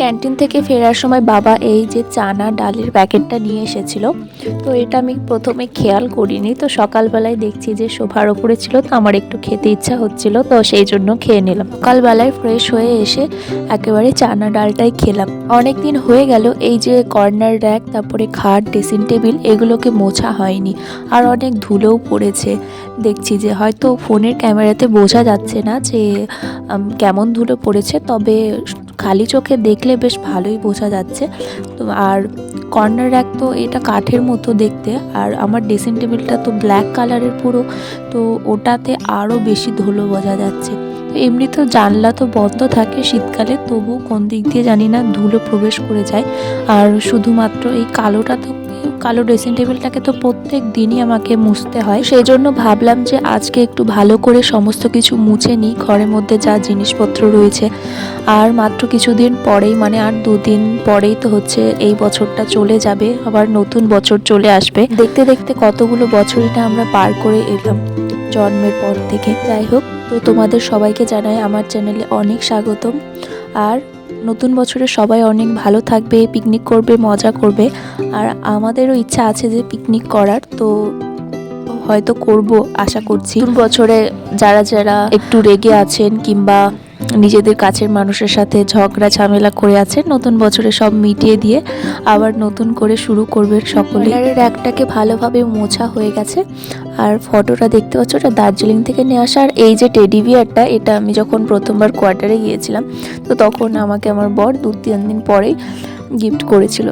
Canteen থেকে ফেরার সময় বাবা এই যে চানা ডালের প্যাকেটটা নিয়ে এসেছিল, তো এটা আমি প্রথমে খেয়াল করিনি। তো সকালবেলায় দেখছি যে শোভার ওপরে ছিল, তো আমার একটু খেতে ইচ্ছা হচ্ছিল, তো সেই জন্য খেয়ে নিলাম। সকালবেলায় ফ্রেশ হয়ে এসে একেবারে চানা ডালটাই খেলাম। অনেক দিন হয়ে গেল, এই যে কর্নার র্যাক, তারপরে খাট, ড্রেসিং টেবিল, এগুলোকে মোছা হয়নি। আর অনেক ধুলোও পড়েছে। দেখছি যে হয়তো ফোনের ক্যামেরাতে বোঝা যাচ্ছে না যে কেমন ধুলো পড়েছে, তবে খালি চোখে দেখলে বেশ ভালোই বোঝা যাচ্ছে। তো আর কর্নার র্যাক তো এটা কাঠের মতো দেখতে, আর আমার ড্রেসিং টেবিলটা তো ব্ল্যাক কালারের পুরো, তো ওটাতে আরও বেশি ধুলো বোঝা যাচ্ছে। এমনি তো জানলা তো বন্ধ থাকে শীতকালে, তবু কোন দিক দিয়ে জানি না, ধুলো প্রবেশ করে যায়। আর শুধুমাত্র এই কালোটা তো, কালো ড্রেসিং টেবিলটাকে তো প্রত্যেক দিনই আমাকে মুছতে হয়। সেই জন্য ভাবলাম যে আজকে একটু ভালো করে সমস্ত কিছু মুছে নিই, ঘরের মধ্যে যা জিনিসপত্র রয়েছে। আর মাত্র কিছুদিন পরেই মানে আর দুদিন পরেই তো হচ্ছে এই বছরটা চলে যাবে, আবার নতুন বছর চলে আসবে। দেখতে দেখতে কতগুলো বছরটা আমরা পার করে এলাম জন্মের পর থেকে। যাই হোক তো তোমাদের সবাইকে জানাই আমার চ্যানেলে অনেক স্বাগতম। আর নতুন বছরে সবাই অনেক ভালো থাকবে, পিকনিক করবে, মজা করবে। আর আমাদেরও ইচ্ছা আছে যে পিকনিক করার, তো হয়তো করব, আশা করছি। নতুন বছরে যারা যারা একটু রেগে আছেন কিংবা নিজেদের কাছের মানুষের সাথে ঝগড়া ঝামেলা করে আছে। নতুন বছরে সব মিটিয়ে দিয়ে আবার নতুন করে শুরু করবে সকলে একটাকে ভালোভাবে মোছা হয়ে গেছে। আর ফটোটা দেখতে পাচ্ছ, ওটা দার্জিলিং থেকে নিয়ে আসা। আর এই যে টেডি বিয়ারটা, এটা আমি যখন প্রথমবার কোয়ার্টারে গিয়েছিলাম, তো তখন আমাকে আমার বর দু তিন দিন পরেই গিফট করেছিল।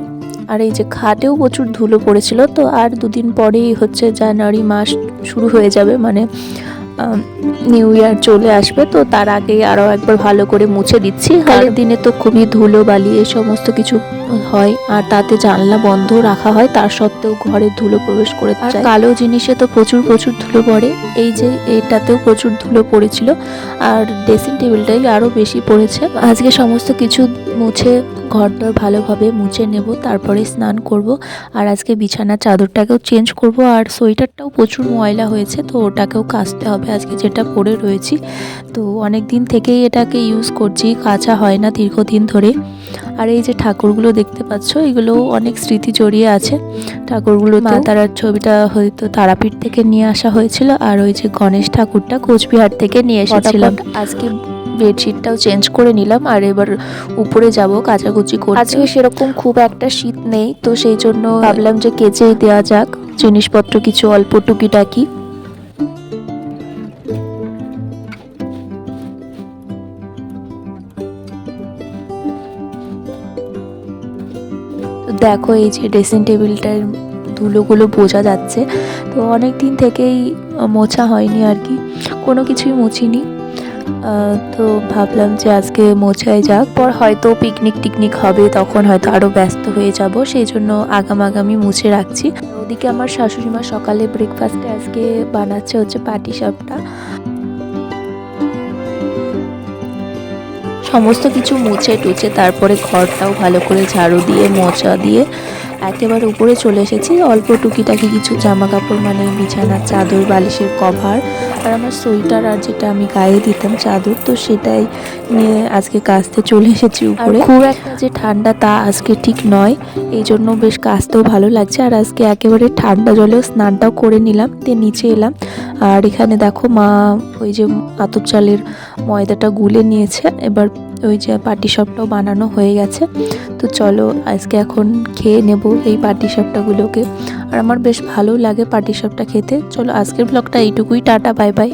আর এই যে খাটেও প্রচুর ধুলো পড়েছিল, তো আর দুদিন পরেই হচ্ছে জানুয়ারি মাস শুরু হয়ে যাবে। মানে নিউ ইয়ার চলে আসবে তো তার আগে আরও একবার ভালো করে মুছে দিচ্ছি। হালের দিনে তো খুবই ধুলো বালি এই সমস্ত কিছু হয় আর তাতে জানলা বন্ধ রাখা হয় তার সত্ত্বেও ঘরে ধুলো প্রবেশ করে আর কালো জিনিসে তো প্রচুর প্রচুর ধুলো পড়ে এই যে এটাতেও প্রচুর ধুলো পড়েছিল আর ড্রেসিং টেবিলটাই আরও বেশি পড়েছে। আজকে সমস্ত কিছু মুছে ঘরটা ভালোভাবে মুছে নেব তারপরে স্নান করব। আর আজকে বিছানার চাদরটাকেও চেঞ্জ করব। আর সোয়েটারটাও প্রচুর ময়লা হয়েছে তো ওটাকেও কাচতে হবে আজকে যেটা পরে রয়েছি। তো অনেক দিন থেকেই এটাকে ইউজ করছি কাচা হয় না দীর্ঘদিন ধরে। আর এই যে ঠাকুরগুলো দেখতে পাচ্ছ এগুলো অনেক স্মৃতি জড়িয়ে আছে। ঠাকুরগুলো মা তারার ছবিটা হয়তো তারাপীঠ থেকে নিয়ে আসা হয়েছিল আর ওই যে গণেশ ঠাকুরটা কোচবিহার থেকে নিয়ে এসেছিলাম আজকে বেডশিটটাও চেঞ্জ করে নিলাম আর এবার উপরে যাব কাচাকুচি করে আজকে সেরকম খুব একটা শীত নেই, তো সেই জন্য ভাবলাম যে কেচেই দেওয়া যাক। জিনিসপত্র কিছু অল্প টুকিটাকি দেখো এই যে ড্রেসিং টেবিলটার ধুলোগুলো বোঝা যাচ্ছে। তো অনেক দিন থেকেই মোছা হয়নি আর কি। কোনো কিছুই মুছিনি। তো ভাবলাম যে আজকে মোছাই যাক। পর হয়তো পিকনিক টিকনিক হবে, তখন হয়তো আরও ব্যস্ত হয়ে যাব সেই জন্য আগাম আগামী মুছে রাখছি। ওদিকে আমার শাশুড়ি মা সকালে ব্রেকফাস্টে আজকে বানাচ্ছে হচ্ছে পাটি সাপটা। সমস্ত কিছু মুছে টুছে, তারপরে ঘরটাও ভালো করে ঝাড়ু দিয়ে মোচা দিয়ে একেবারে উপরে চলে এসেছি। অল্প টুকিটাকি কিছু জামা কাপড় মানে বিছানার চাদর, বালিশের কভার আর আমার সোয়েটার আর যেটা আমি গায়ে দিতাম চাদর তো সেটাই নিয়ে আজকে কাচতে চলে এসেছি উপরে। খুব একটা যে ঠান্ডা তা আজকে ঠিক নয় এই জন্য বেশ কাচতেও ভালো লাগছে। আর আজকে একেবারে ঠান্ডা জলেও স্নানটাও করে নিলাম দিয়ে নিচে এলাম। আর এখানে দেখো মা ওই যে আতপ চালের ময়দাটা গুলে নিয়েছে এবার ওই যে পাটি সাপটাও বানানো হয়ে গেছে। তো চলো আজকে এখন খেয়ে নেব এই পাটি সাপটাগুলোকে। আর আমার বেশ ভালো লাগে পাটি সাপটা খেতে। চলো আজকের ব্লগটা এইটুকুই, টাটা, বাই বাই।